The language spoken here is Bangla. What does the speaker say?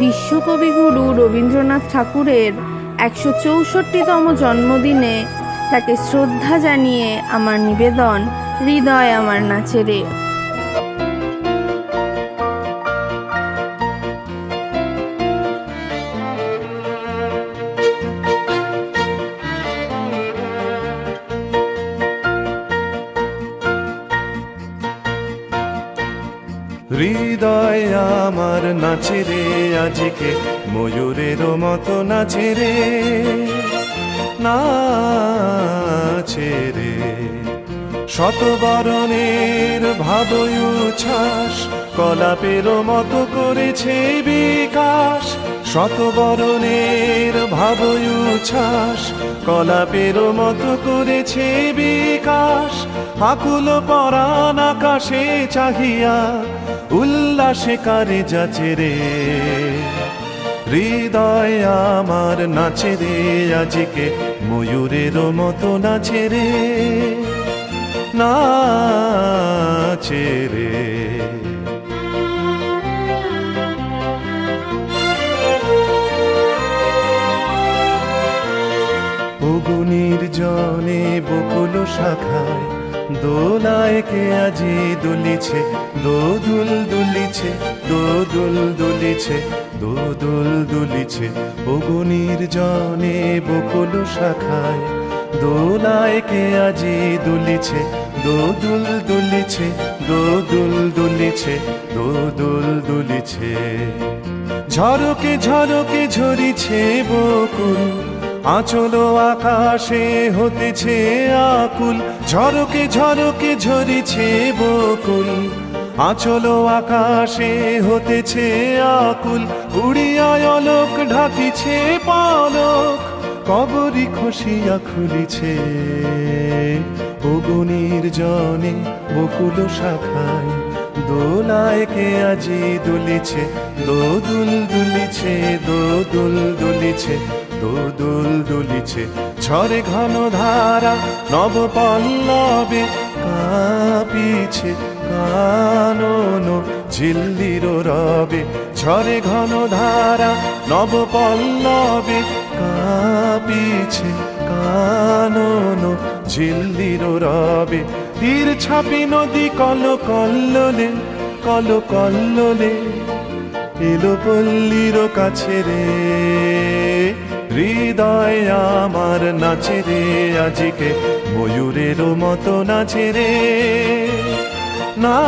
বিশ্বকবিগুরু রবীন্দ্রনাথ ঠাকুরের একশো চৌষট্টিতম জন্মদিনে তাকে শ্রদ্ধা জানিয়ে আমার নিবেদন হৃদয় আমার নাচে হৃদয় আমার নাচে রে, আজকে ময়ূরের মতো নাচে রে নাচে রে। শতবরণের ভাবয় ছাস কলাপের মতো করেছে বিকাশ। শতবরণের ভাবই উচ্ছ্বাস কলাপের মতো করেছে বিকাশ, আকুল পরাণ আকাশে চাহিয়া উল্লাসে কারে যাচে রে। হৃদয় আমার নাচে রে, আজকে ময়ূরের মতো নাচে রে। নাচে অগুনির জনে বকুল শাখায়, দোলায় কে আজি দুলিছে, দোদুল দুলিছে দোদুল দুলিছে দোদুল দুলিছে। অগুনির জনে বকুল শাখায়, দোলায় কে আজি দুলিছে, দোদুল দুলিছে দোদুল দুলিছে দোদুল দুলিছে। ঝরকে ঝরকে ঝরিছে বকুল আচল আকাশে হতেছে আকুল, ঝরকে ঝরকে ঝরিছে বকুল। আচল আকাশে হতেছে আকুল উড়িয়ায় অলোক ঢাকিছে পালক। কবরি খসিয়া খুলিছে অগুনির জনে বকুল শাখায়। দোলায় কে আজি দুলিছে দোদুল দুলিছে দোদুল দুলিছে দোদুল দুলিছে। ঝরে ঘন ধারা নব পল্লবে কাঁপিছে কানন ঝিল্লির রবে। ঝরে ঘন ধারা নব পল্লবে কাঁপিছে কানন ঝিল্লির রবে। তীর ছাপি নদী কল কল্লোলে কল কল্লোলে এলো পল্লীর কাছে রে। হৃদয় আমার নাচে রে, আজকে ময়ূরেরও মতো নাচে রে। রে